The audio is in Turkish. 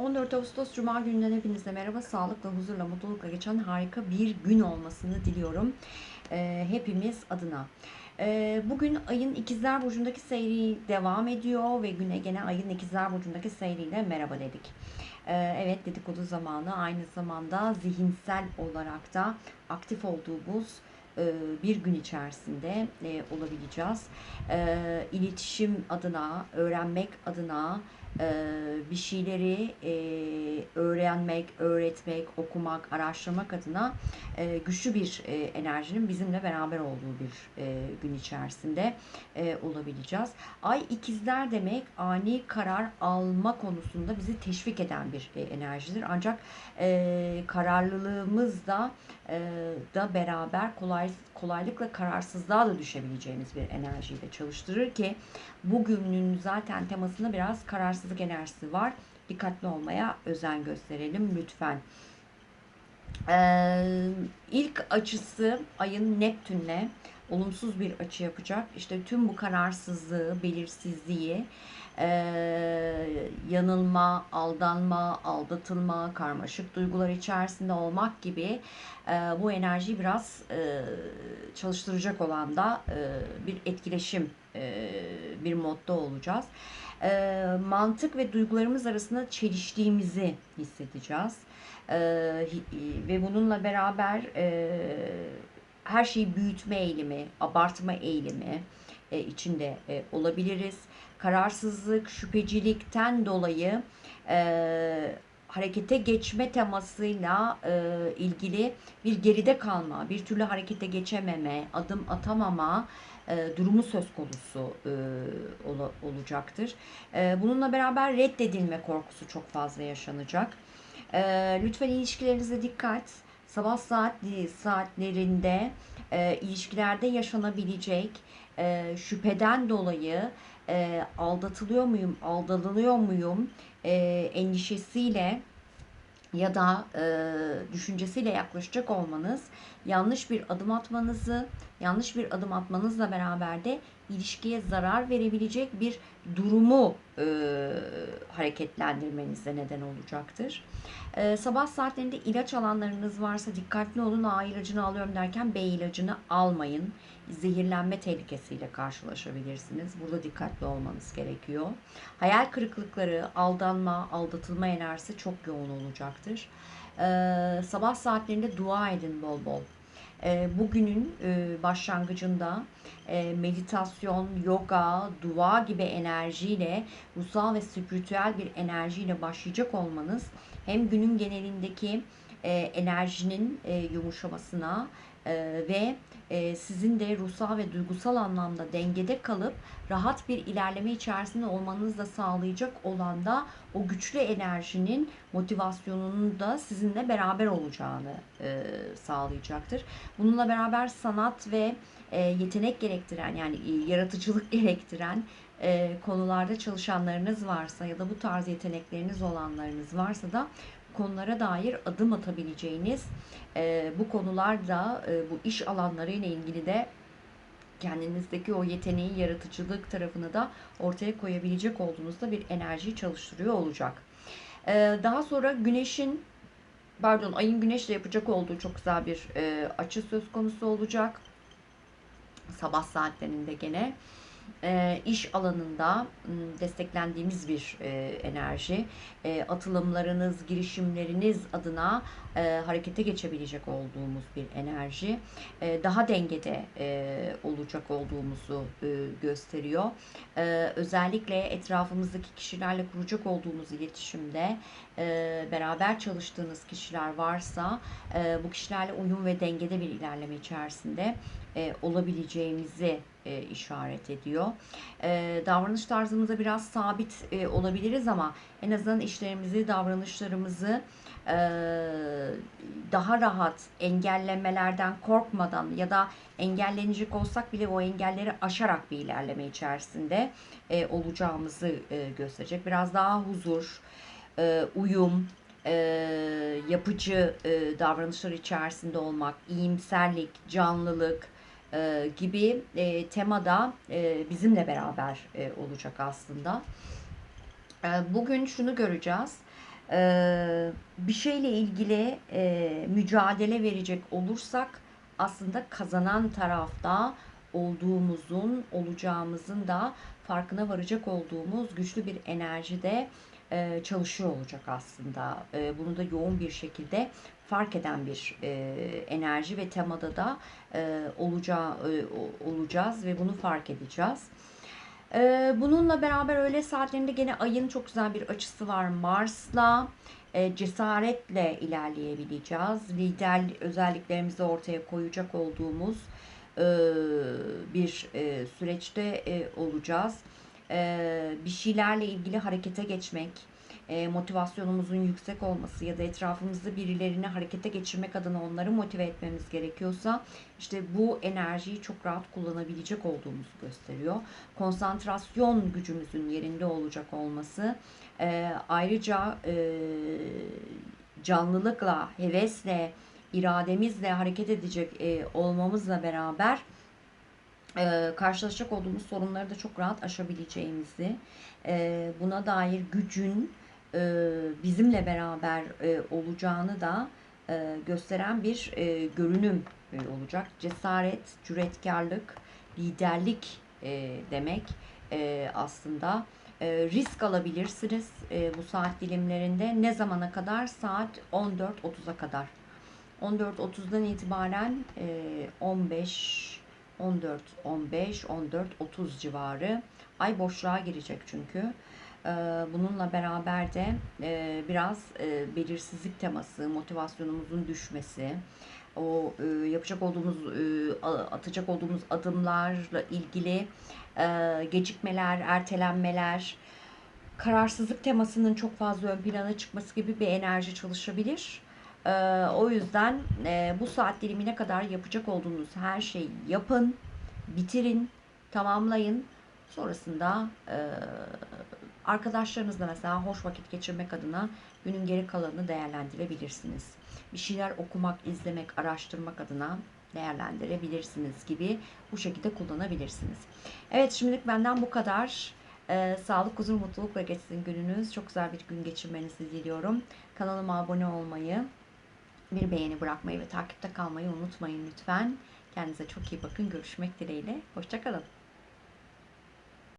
14 Ağustos Cuma gününden hepinize merhaba. Sağlıkla, huzurla, mutlulukla geçen harika bir gün olmasını diliyorum. Ee, hepimiz adına. Ee, bugün ayın ikizler burcundaki seyri devam ediyor ve güne gene ayın ikizler burcundaki seyriyle merhaba dedik. Ee, evet dedikodu zamanı aynı zamanda zihinsel olarak da aktif olduğumuz e, bir gün içerisinde e, olabileceğiz. E, iletişim adına, öğrenmek adına, bir şeyleri e, öğrenmek, öğretmek, okumak, araştırmak adına e, güçlü bir e, enerjinin bizimle beraber olduğu bir e, gün içerisinde e, olabileceğiz. Ay ikizler demek ani karar alma konusunda bizi teşvik eden bir e, enerjidir. Ancak e, kararlılığımız da e, da beraber kolay kolaylıkla kararsızlığa da düşebileceğimiz bir enerjiyle çalıştırır ki bugünün zaten temasında biraz kararsızlık enerjisi var. Dikkatli olmaya özen gösterelim lütfen. Ee, ilk açısı ayın Neptün'le olumsuz bir açı yapacak. İşte tüm bu kararsızlığı, belirsizliği, e, yanılma, aldanma, aldatılma, karmaşık duygular içerisinde olmak gibi e, bu enerjiyi biraz e, çalıştıracak olan da e, bir etkileşim, e, bir modda olacağız. E, mantık ve duygularımız arasında çeliştiğimizi hissedeceğiz. E, ve bununla beraber e, her şeyi büyütme eğilimi, abartma eğilimi e, içinde e, olabiliriz. Kararsızlık, şüphecilikten dolayı e, harekete geçme temasıyla e, ilgili bir geride kalma, bir türlü harekete geçememe, adım atamama e, durumu söz konusu e, ola, olacaktır. E, bununla beraber reddedilme korkusu çok fazla yaşanacak. E, lütfen ilişkilerinize dikkat sabah saat saatlerinde e, ilişkilerde yaşanabilecek e, şüpheden dolayı e, aldatılıyor muyum, aldatılıyor muyum e, endişesiyle ya da e, düşüncesiyle yaklaşacak olmanız yanlış bir adım atmanızı, yanlış bir adım atmanızla beraber de ilişkiye zarar verebilecek bir durumu e, hareketlendirmenize neden olacaktır. E, sabah saatlerinde ilaç alanlarınız varsa dikkatli olun. A ilacını alıyorum derken B ilacını almayın. Zehirlenme tehlikesiyle karşılaşabilirsiniz. Burada dikkatli olmanız gerekiyor. Hayal kırıklıkları, aldanma, aldatılma enerjisi çok yoğun olacaktır. E, sabah saatlerinde dua edin bol bol. E, bugünün e, başlangıcında e, meditasyon, yoga, dua gibi enerjiyle, ruhsal ve spiritüel bir enerjiyle başlayacak olmanız hem günün genelindeki enerjinin yumuşamasına ve sizin de ruhsal ve duygusal anlamda dengede kalıp rahat bir ilerleme içerisinde olmanızı da sağlayacak olan da o güçlü enerjinin motivasyonunun da sizinle beraber olacağını e, sağlayacaktır. Bununla beraber sanat ve e, yetenek gerektiren yani e, yaratıcılık gerektiren e, konularda çalışanlarınız varsa ya da bu tarz yetenekleriniz olanlarınız varsa da konulara dair adım atabileceğiniz e, bu konularda e, bu iş alanları ile ilgili de kendinizdeki o yeteneği, yaratıcılık tarafını da ortaya koyabilecek olduğunuzda bir enerjiyi çalıştırıyor olacak. Ee, daha sonra güneşin pardon ayın güneşle yapacak olduğu çok güzel bir e, açı söz konusu olacak. Sabah saatlerinde gene e, iş alanında desteklendiğimiz bir e, enerji. E, atılımlarınız, girişimleriniz adına e, harekete geçebilecek olduğumuz bir enerji. Daha dengede olacak olduğumuzu gösteriyor. Özellikle etrafımızdaki kişilerle kuracak olduğumuz iletişimde beraber çalıştığınız kişiler varsa bu kişilerle uyum ve dengede bir ilerleme içerisinde olabileceğimizi e, işaret ediyor. E, davranış tarzımıza biraz sabit e, olabiliriz ama en azından işlerimizi, davranışlarımızı e, daha rahat engellemelerden korkmadan ya da engellenecek olsak bile o engelleri aşarak bir ilerleme içerisinde e, olacağımızı e, gösterecek. Biraz daha huzur, e, uyum, e, yapıcı e, davranışlar içerisinde olmak, iyimserlik, canlılık, e, gibi e, temada e, bizimle beraber e, olacak aslında. E, bugün şunu göreceğiz. Ee, bir şeyle ilgili e, mücadele verecek olursak aslında kazanan tarafta olduğumuzun, olacağımızın da farkına varacak olduğumuz güçlü bir enerjide e, çalışıyor olacak aslında. E, bunu da yoğun bir şekilde fark eden bir e, enerji ve temada da e, olacağız ve bunu fark edeceğiz. Bununla beraber öğle saatlerinde gene ayın çok güzel bir açısı var Mars'la. Cesaretle ilerleyebileceğiz. Lider özelliklerimizi ortaya koyacak olduğumuz bir süreçte olacağız. Ee, bir şeylerle ilgili harekete geçmek, e, motivasyonumuzun yüksek olması ya da etrafımızda birilerini harekete geçirmek adına onları motive etmemiz gerekiyorsa işte bu enerjiyi çok rahat kullanabilecek olduğumuzu gösteriyor. Konsantrasyon gücümüzün yerinde olacak olması e, ayrıca e, canlılıkla, hevesle, irademizle hareket edecek e, olmamızla beraber e, karşılaşacak olduğumuz sorunları da çok rahat aşabileceğimizi, e, buna dair gücün e, bizimle beraber e, olacağını da e, gösteren bir e, görünüm e, olacak. Cesaret, cüretkarlık, liderlik e, demek e, aslında. E, risk alabilirsiniz e, bu saat dilimlerinde. Ne zamana kadar? Saat 14.30'a kadar. 14.30'dan itibaren e, 15 14 15 14 30 civarı ay boşluğa girecek çünkü. E, Bununla beraber de e, biraz e, belirsizlik teması, motivasyonumuzun düşmesi, o e, yapacak olduğumuz, atacak olduğumuz adımlarla ilgili gecikmeler, ertelenmeler, kararsızlık temasının çok fazla ön plana çıkması gibi bir enerji çalışabilir. Ee, o yüzden e, bu saat dilimine kadar yapacak olduğunuz her şeyi yapın, bitirin, tamamlayın. Sonrasında e, arkadaşlarınızla mesela hoş vakit geçirmek adına günün geri kalanını değerlendirebilirsiniz. Bir şeyler okumak, izlemek, araştırmak adına değerlendirebilirsiniz gibi bu şekilde kullanabilirsiniz. Evet şimdilik benden bu kadar. Ee, sağlık, huzur, mutlulukla geçsin gününüz. Çok güzel bir gün geçirmenizi diliyorum. Kanalıma abone olmayı, bir beğeni bırakmayı ve takipte kalmayı unutmayın lütfen. Kendinize çok iyi bakın. Görüşmek dileğiyle. Hoşçakalın.